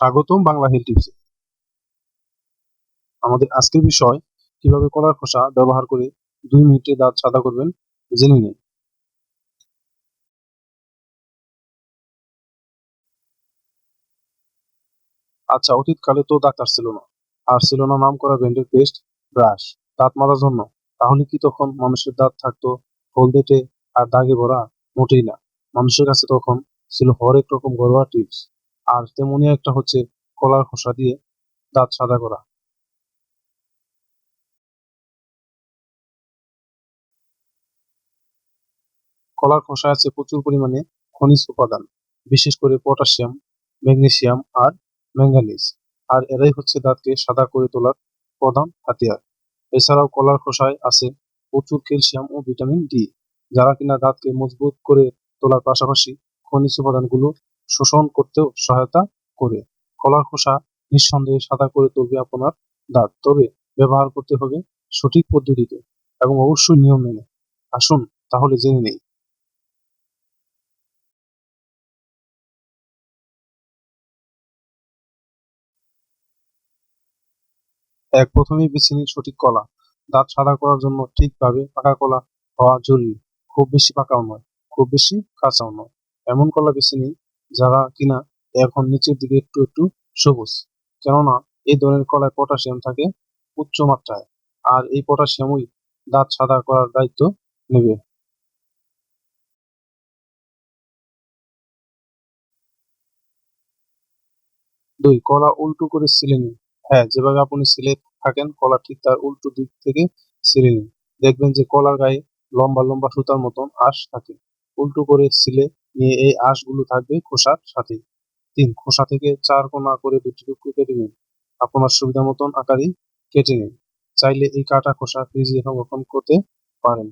স্বাগতম বাংলা হেলথ টিপসে। আমাদের আজকের বিষয়, কীভাবে কলার খোসা ব্যবহার করে দুই মিনিটে দাঁত সাদা করবেন, জেনে নিন। আচ্ছা অতীতকালে তো ডাক্তার ছিল না, আর ছিল না নাম করা ব্র্যান্ডের পেস্ট, ব্রাশ, দাঁত মারার জন্য। তাহলে কি তখন মানুষের দাঁত থাকতো হলদেটে আর দাগে ভরা মোটেই না? মানুষের কাছে তখন ছিল হরেক রকম ঘরোয়া টিপস। আর তেমনই একটা হচ্ছে কলার খোসা দিয়ে দাঁত সাদা করা। কলার খোসায় আছে প্রচুর পরিমাণে খনিজ উপাদান, বিশেষ করে পটাশিয়াম, ম্যাগনেসিয়াম আর ম্যাঙ্গানিজ। আর এরাই হচ্ছে দাঁতকে সাদা করে তোলার প্রধান হাতিয়ার। এছাড়াও কলার খোসায় আছে প্রচুর ক্যালসিয়াম ও ভিটামিন ডি, যারা কিনা দাঁতকে মজবুত করে তোলার পাশাপাশি খনিজ উপাদানগুলো শোষণ করতেও সহায়তা করে। কলার খোসা নিঃসন্দেহে সাদা করে তুলবে আপনার দাঁত। তবে ব্যবহার করতে হবে সঠিক পদ্ধতিতে এবং অবশ্যই নিয়ম মেনে। আসুন তাহলে জেনে নেই। এক, প্রথমেই বেছে নিন সঠিক কলা। দাঁত সাদা করার জন্য ঠিকভাবে পাকা কলা হওয়া জরুরি। খুব বেশি পাকাও নয়, খুব বেশি কাঁচাও নয়। এমন কলা বেছে নিন যারা কিনা এখন নিচের দিকে একটু একটু সবুজ। কেননা এই ধরনের কলায় পটাশিয়াম থাকে উচ্চ মাত্রায়, আর এই পটাশিয়ামই দাঁত সাদা করার দায়িত্ব নেবে। দুই, কলা উল্টো করে ছিলে নিন। হ্যাঁ যেভাবে আপনি ছিলে থাকেন, কলা ঠিক তার উল্টো দিক থেকে ছিলে নিন। দেখবেন যে কলার গায়ে লম্বা লম্বা সুতার মতন আঁশ থাকে। উল্টো করে ছিলে এই আঁশগুলো থাকবে খোসার সাথে। তিন, খোসা থেকে চার কোনা করে দুটি টুকরো কেটে নিন। আপনার সুবিধা মতন আকারে কেটে নিন। চাইলে এই কাটা খোসা ফ্রিজে সংরক্ষণ করতে পারেন।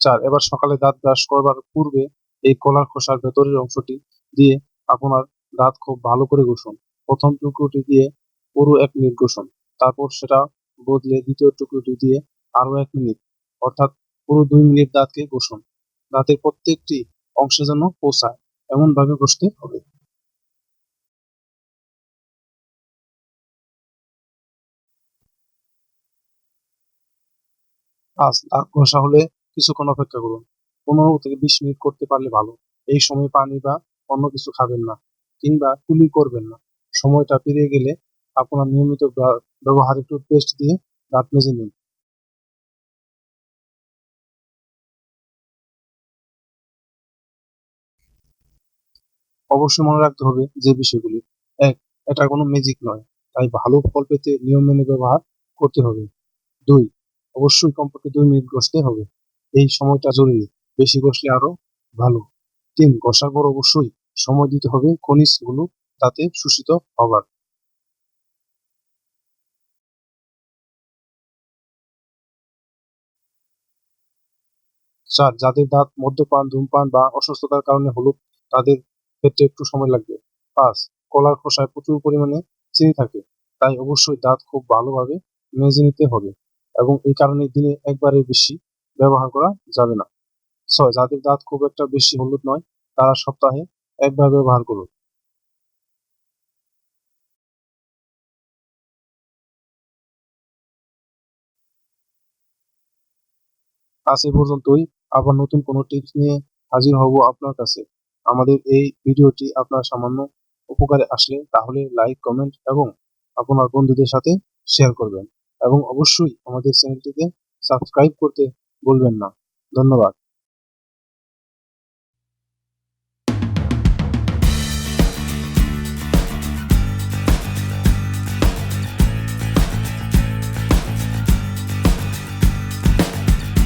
চার, এবার সকালে দাঁত ব্রাশ করবার পূর্বে এই কলার খোসার ভেতরের অংশটি দিয়ে আপনার দাঁত খুব ভালো করে ঘষুন। প্রথম টুকরোটি দিয়ে পুরো এক মিনিট ঘষুন তারপর সেটা বদলে দ্বিতীয় টুকরোটি দিয়ে আরও এক মিনিট, অর্থাৎ পুরো দুই মিনিট দাঁতকে ঘষুন দাঁতের প্রত্যেকটি অংশে যেন পৌঁছায় এমন ভাবে ঘষতে হবে। আজ দাঁত ঘষা হলে কিছুক্ষণ অপেক্ষা করুন। পনেরো থেকে বিশ মিনিট করতে পারলে ভালো। এই সময় পানি বা অন্য কিছু খাবেন না, কিংবা কুলি করবেন না। সময়টা পেরিয়ে গেলে আপনার নিয়মিত ব্যবহারে টুথপেস্ট দিয়ে দাঁত মেজে নিন। অবশ্যই মনে রাখতে হবে যে বিষয়গুলি। এক, এটা কোনো ম্যাজিক নয়, তাই ভালো ফল পেতে নিয়ম মেনে ব্যবহার করতে হবে। দুই, অবশ্যই কমপক্ষে দুই মিনিট ঘষতে হবে। এই সময়টা জরুরি, বেশি ঘষলে আরও ভালো। তিন, ঘষার পর অবশ্যই সময় দিতে হবে খনিজগুলো তাতে শোষিত হবার। চার যাদের দাঁত মদ্যপান, ধূমপান বা অসুস্থতার কারণে হলুদ, তাদের ক্ষেত্রে একটু সময় লাগবে। পাঁচ, কলার খোসায় প্রচুর পরিমাণে চিনি থাকে, তাই অবশ্যই দাঁত খুব ভালোভাবে মেজে নিতে হবে এবং এই কারণে দিনে একবারের বেশি ব্যবহার করা যাবে না। ছয়, যাদের দাঁত খুব একটা বেশি হলুদ নয়, তারা সপ্তাহে একবার ব্যবহার করুন। আজ এ পর্যন্তই। আবার নতুন কোনো টিপস নিয়ে হাজির হব আপনার কাছে। আমাদের এই ভিডিওটি আপনার সামান্য উপকারে আসলে তাহলে লাইক কমেন্ট এবং আপনার বন্ধুদের সাথে শেয়ার করবেন। এবং অবশ্যই আমাদের চ্যানেলটিকে সাবস্ক্রাইব করতে বলবেন না। ধন্যবাদ।